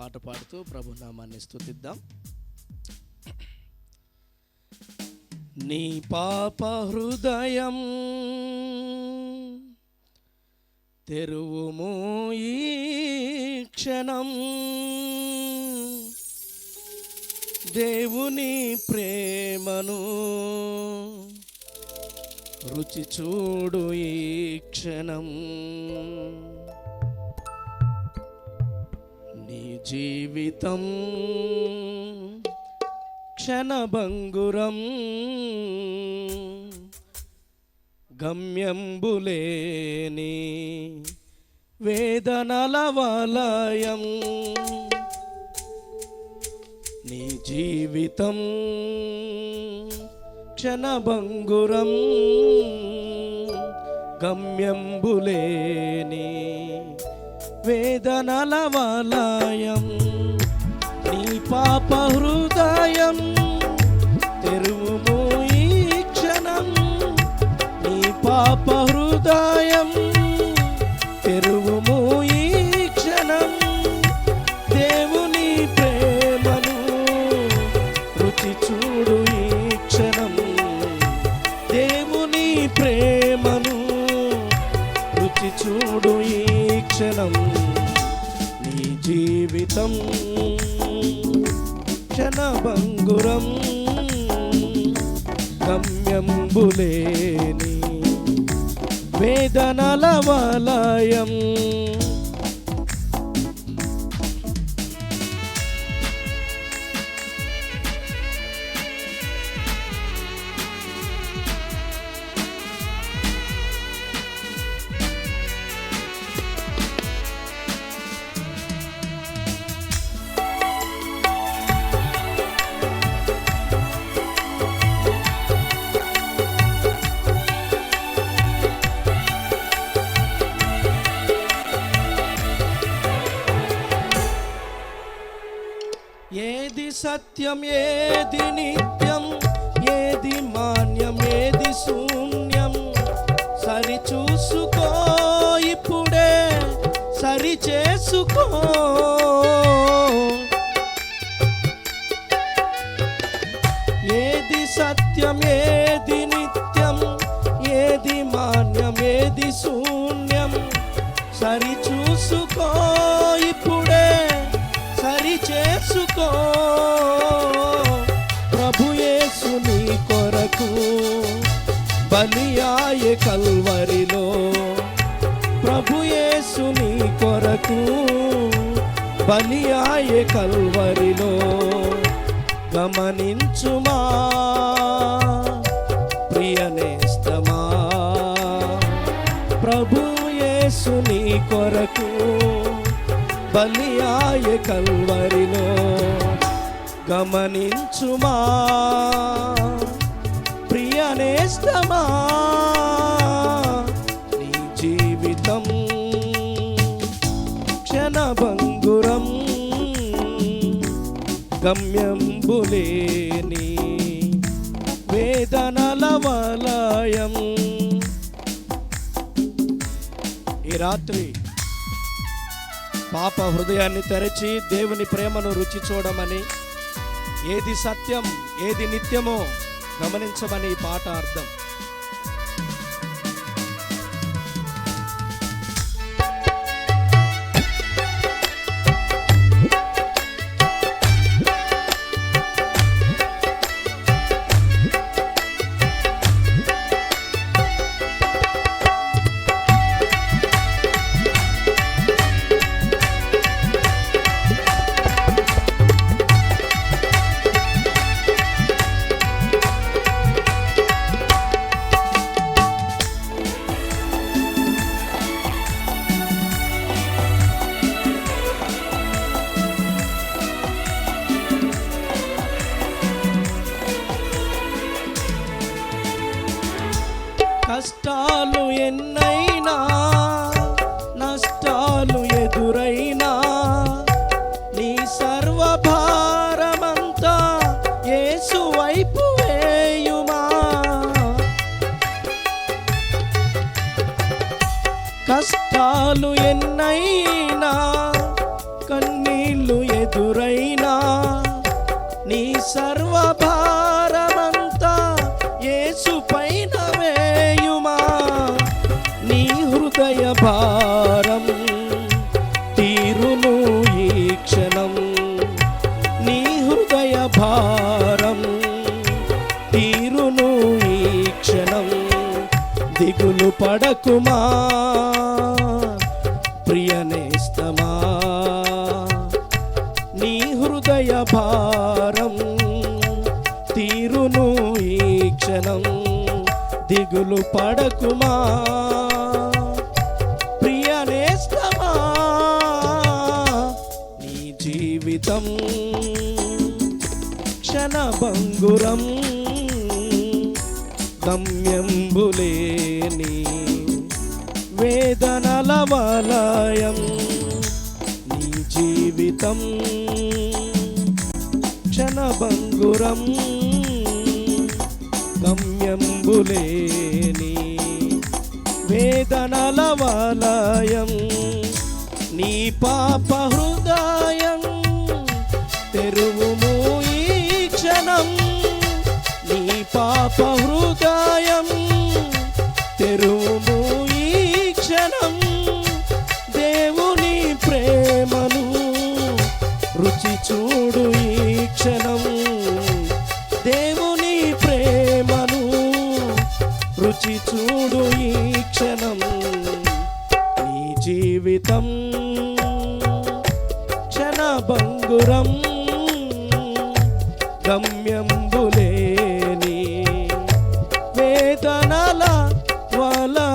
పాట పాడుతూ ప్రభు నామాన్ని స్తుతిద్దాం. నీ పాప హృదయం తెరువుము ఈ క్షణం. దేవుని ప్రేమను రుచి చూడు ఈ క్షణం. జీవితం క్షణభంగురం గమ్యంబులేని వేదనల వలయం నీ జీవితం క్షణభంగురం గమ్యంబులేని వేదనల వలయం నీ పాప హృదయం తెరువుము ఈ క్షణం. నీ పాప హృదయం తెరువు క్షణభంగురం గమ్యంబులేని వేదనల వలయం. ఏది సత్యం ఏది నిత్యం ఏది మాన్యం ఏది శూన్యం? సరి చూసుకో ఇప్పుడే సరి చేసుకో ఏది సత్యం ఏది నిత్యం ఏది మాన్యం ఏది శూన్యం? సరి చూసుకో చేసుకో. ప్రభుయేసు నీ కొరకు బలియాయ కల్వరిలో. ప్రభుయేసు నీ కొరకు బలియాయ కల్వరిలో గమనించుమా. ప్రియనేస్తమా ప్రభుయేసు నీ కొరకు బలియాయ కల్వరిలో గమనించుమా? ప్రియనేష్టమా నీ జీవితం క్షణభంగురం గమ్యంబులేని వేదనల వలయం. ఈ రాత్రి పాప హృదయాన్ని తెరచి దేవుని ప్రేమను రుచి చూడమని. ఏది సత్యం ఏది నిత్యమో గమనించమని ఈ పాట అర్థం. కష్టాలు ఎన్నైనా కన్నీళ్ళు ఎదురైనా నీ సర్వభారమంతా ఏసుపైన వేయుమా? నీ హృదయ భారం తీరును ఈ క్షణం. నీ హృదయ భారం తీరును ఈ క్షణం. దిగులు పడకుమా? ప్రియనేస్తమా? నీ హృదయ భారం తీరును ఈ క్షణం దిగులు పడకుమా? ప్రియనేస్తమా? నీ జీవితం క్షణభంగురం గమ్యంబులేని వేదనల వలయం నీ జీవితం. క్షణభంగురం గమ్యంబులేని వేదనల వలయం నీ పాప హృదయం పాప హృదయం ఈ క్షణం దేవుని ప్రేమను రుచి చూడు ఈ క్షణం. దేవుని ప్రేమను రుచి చూడు ఈ క్షణం. నీ జీవితం క్షణభంగురం గమ్యంబులే पर्यटनाला वाला